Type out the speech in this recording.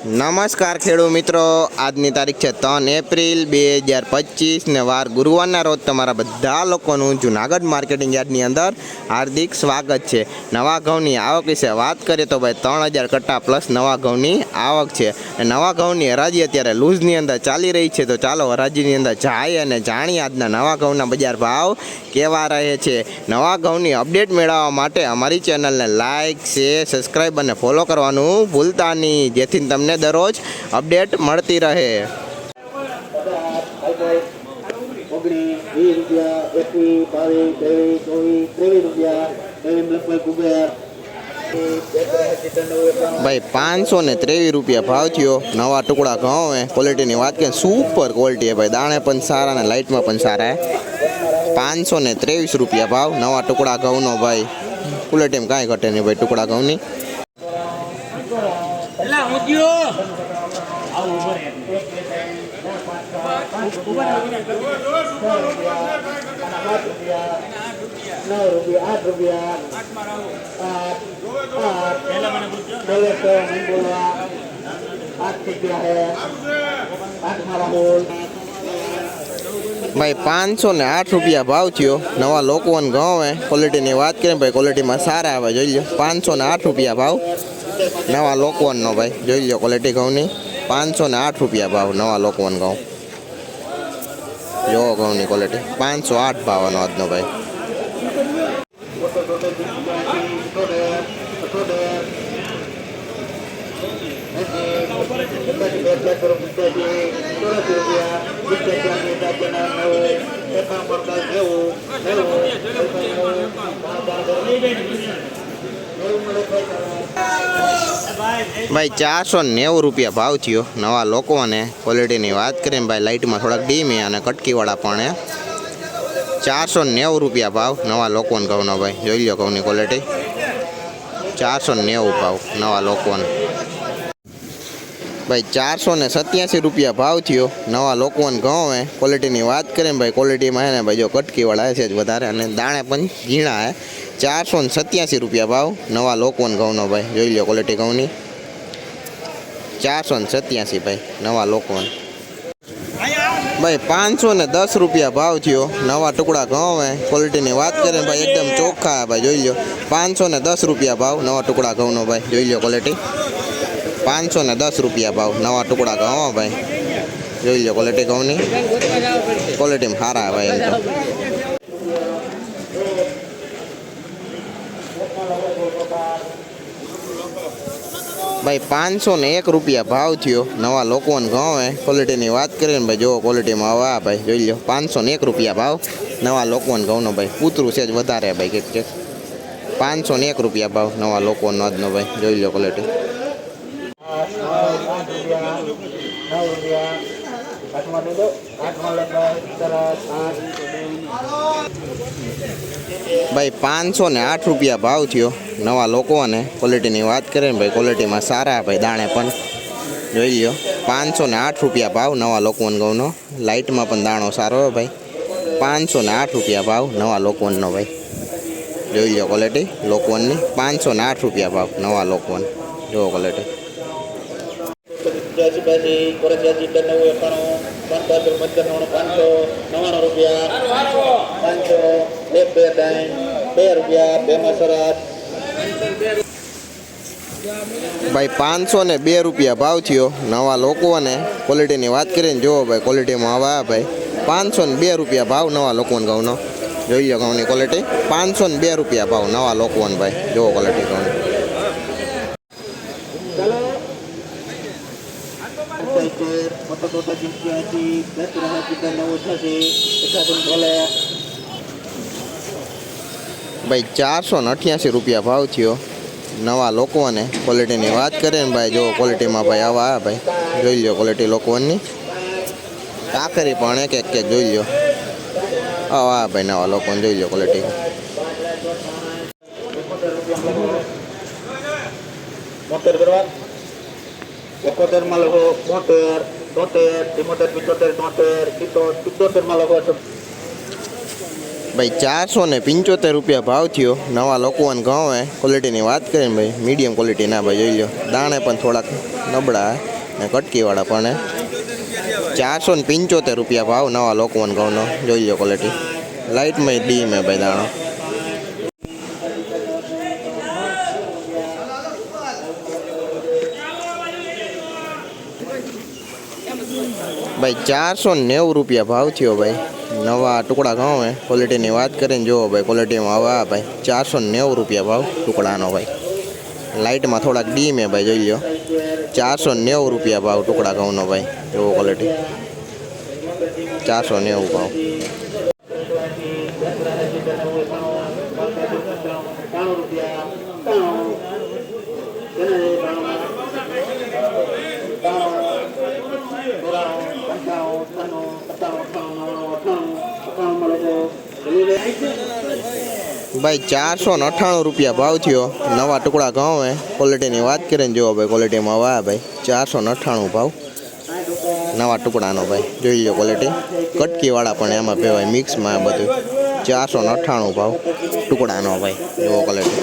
નમસ્કાર ખેડૂત મિત્રો. આજની તારીખ છે ત્રણ એપ્રિલ બે હજાર પચીસ ને વાર ગુરુવારના રોજ તમારા બધા લોકોનું જુનાગઢ માર્કેટિંગ યાર્ડની અંદર હાર્દિક સ્વાગત છે. નવા ઘઉંની આવક વિશે વાત કરીએ તો ભાઈ ત્રણ હજાર કટ્ટા પ્લસ નવા ઘઉંની આવક છે. નવા ઘઉંની હરાજી અત્યારે લૂઝની અંદર ચાલી રહી છે. તો ચાલો હરાજીની અંદર જાય અને જાણીએ આજના નવા ઘઉંના બજાર ભાવ કેવા રહે છે. નવા ઘઉંની અપડેટ મેળવવા માટે અમારી ચેનલને લાઇક શેર, સબસ્ક્રાઈબ અને ફોલો કરવાનું ભૂલતા નહીં. જેથી તમને દરરોજ અપડેટ મળતી રહે. ભાઈ, પાંચસો ને ત્રેવીસ રૂપિયા ભાવ થયો. નવા ટુકડા ઘઉં હે. ક્વોલિટીની વાત કે સુપર ક્વોલિટી હે ભાઈ. દાણે પણ સારા ને લાઇટમાં પણ સારા હે. પાંચસો ને ત્રેવીસ રૂપિયા ભાવ. નવા ટુકડા ઘઉંનો ભાઈ. ક્વોલિટીમાં કાંઈ ઘટે નહીં ભાઈ ટુકડા ઘઉંની. ભાઈ, પાંચસો ને આઠ રૂપિયા ભાવ થયો. નવા લોકવન ઘઉં ક્વોલિટીની વાત કરીએ ભાઈ ક્વોલિટીમાં સારા આવે, જોઈ લો પાંચસો ને આઠ રૂપિયા ભાવ. નવા લોકવનનો ભાઈ, જોઈ લો ક્વોલિટી ઘઉંની. પાંચસો ને આઠ રૂપિયા ભાવ નવા લોકવન ઘઉં જો ઘઉંની ક્વોલિટી પાંચસો આઠ ભાવનો આજનો ભાઈ ભાઈ ચારસો નેવું રૂપિયા ભાવ થયો. નવા લોકોને ક્વોલિટીની વાત કરીએ ભાઈ લાઇટમાં થોડાક ડીમ અને કટકીવાળા પણ ચારસો નેવું રૂપિયા ભાવ નવા લોકોને ઘઉંનો ભાઈ. જોઈ લો ઘઉંની ક્વોલિટી ચારસો નેવું ભાવ નવા લોકોને. ભાઈ ચારસો ને સત્યાસી રૂપિયા ભાવ થયો. નવા લોકોને ઘઉં હે ક્વોલિટીની વાત કરીએ ભાઈ ક્વોલિટીમાં હે ને ભાઈ જો કટકીવાળા છે જ વધારે. અને દાણે પણ ઝીણા હે. ચારસો ને સત્યાસી રૂપિયા ભાવ નવા લોકોને ઘઉંનો ભાઈ. જોઈ લો ક્વોલિટી ઘઉંની. ચારસો ને સત્યાસી ભાઈ, નવા લોકોને. ભાઈ, પાંચસો ને દસ રૂપિયા ભાવ થયો, નવા ટુકડા ઘઉં ક્વોલિટીની વાત કરીએ ભાઈ, એકદમ ચોખ્ખા ભાઈ, જોઈ લો પાંચસો ને દસ રૂપિયા ભાવ, નવા ટુકડા ઘઉંનો ભાઈ, જોઈ લો ક્વોલિટી પાંચસો ને દસ રૂપિયા ભાવ, નવા ટુકડા ઘઉં ભાઈ. જોઈ લો ક્વોલિટી ઘઉંની. ક્વોલિટીમાં સારા ભાઈ એમ તો ભાઈ, પાંચસો ને એક રૂપિયા ભાવ થયો. નવા લોકોને ગમે ક્વોલિટીની વાત કરીએ ને ભાઈ જોવો ક્વોલિટીમાં હવે ભાઈ, જોઈ લો પાંચસો ને એક રૂપિયા ભાવ. નવા લોકોને ઘઉંનો ભાઈ પૂતરું છે જ વધારે ભાઈ કે કંઈક પાંચસો ને એક રૂપિયા ભાવ, નવા લોકોનો આજનો ભાઈ, જોઈ લો ક્વોલિટી ભાઈ, પાંચસો ને આઠ રૂપિયા ભાવ થયો નવા લોકોને. ક્વોલિટીની વાત કરીએ ને ભાઈ ક્વોલિટીમાં સારા ભાઈ, દાણે પણ. જોઈ લો પાંચસો ને આઠ રૂપિયા ભાવ નવા લોકોન. ઘઉંનો લાઇટમાં પણ દાણો સારો હોય ભાઈ. પાંચસો ને આઠ રૂપિયા ભાવ નવા લોકોનનો ભાઈ. જોઈ લો ક્વોલિટી લોકોનની પાંચસો ને આઠ રૂપિયા ભાવ નવા લોકોન. જુઓ ક્વોલિટી ત્યાસી બાસી ચોરાસી નવ્વું એકાણું પાંચ પાંચસો નવ્વાણું પાંચસો નવ્વાણું રૂપિયા. પાંચસો બે બે ટાઈમ બે રૂપિયા બેમાં સરસ. ભાઈ પાંચસો ને બે રૂપિયા ભાવ થયો નવા લોકોને. ક્વોલિટીની વાત કરીને જુઓ ભાઈ ક્વોલિટીમાં આવા ભાઈ. પાંચસો ને બે રૂપિયા ભાવ નવા લોકોને ઘઉંનો. જોઈ લો ઘઉંની ક્વોલિટી પાંચસો ને બે રૂપિયા ભાવ નવા લોકોને ભાઈ. જુઓ ક્વોલિટી ઘઉંની. ભાઈ, ચારસો ને અઠ્યાસી રૂપિયા ભાવ થયો. નવા લોકોને ક્વોલિટીની વાત કરીએ ને ભાઈ, જો ક્વોલિટીમાં ભાઈ આવા આ ભાઈ, જોઈ લો ક્વોલિટી લોકોની. કાકરી પણ એક એક એક જોઈ લો આવા ભાઈ નવા લોકોને જોઈ લો ક્વોલિટી મોટર કરવા. એકોતેરમાં લખો બોતેર તોતેર ચુમ્મોતેર પિચોતેર તોતેર પિત્તોતેરમાં લખો ભાઈ ચારસો ને પંચોતેર રૂપિયા ભાવ થયો નવા લોકોને ઘઉં હે ક્વોલિટીની વાત કરીને ભાઈ મીડિયમ ક્વોલિટી ના ભાઈ, જોઈ લો દાણે પણ થોડાક નબળા હે ને કટકીવાળા પણ હે. ચારસો ને પંચોતેર રૂપિયા ભાવ નવા લોકોને ઘઉંનો જોઈ લો ક્વોલિટી લાઇટમાં ડીમ હે ભાઈ, દાણો. ભાઈ ચારસો નેવું રૂપિયા ભાવ થયો ભાઈ. નવા ટુકડા ઘઉં હે. ક્વોલિટીની વાત કરીને જુઓ ભાઈ ક્વોલિટીમાં હવે આ ભાઈ ચારસો નેવું રૂપિયા ભાવ ટુકડાનો ભાઈ. લાઇટમાં થોડાક ડીમ હે ભાઈ, જોઈ લો ચારસો નેવું રૂપિયા ભાવ ટુકડા ઘઉંનો ભાઈ. એવો ક્વોલિટી ચારસો નેવું ભાવ. ભાઈ, ચારસો ને અઠ્ઠાણું રૂપિયા ભાવ થયો. નવા ટુકડા ઘઉં હે. ક્વોલિટીની વાત કરીને જુઓ ભાઈ ક્વોલિટીમાં હવે ભાઈ, ચારસો ને અઠ્ઠાણું ભાવ. નવા ટુકડાનો ભાઈ, જોઈ લો ક્વોલિટી કટકીવાળા પણ એમાં ભેવાય મિક્સમાં બધું. ચારસો ને અઠ્ઠાણું ભાવ ટુકડાનો ભાઈ, જુઓ ક્વોલિટી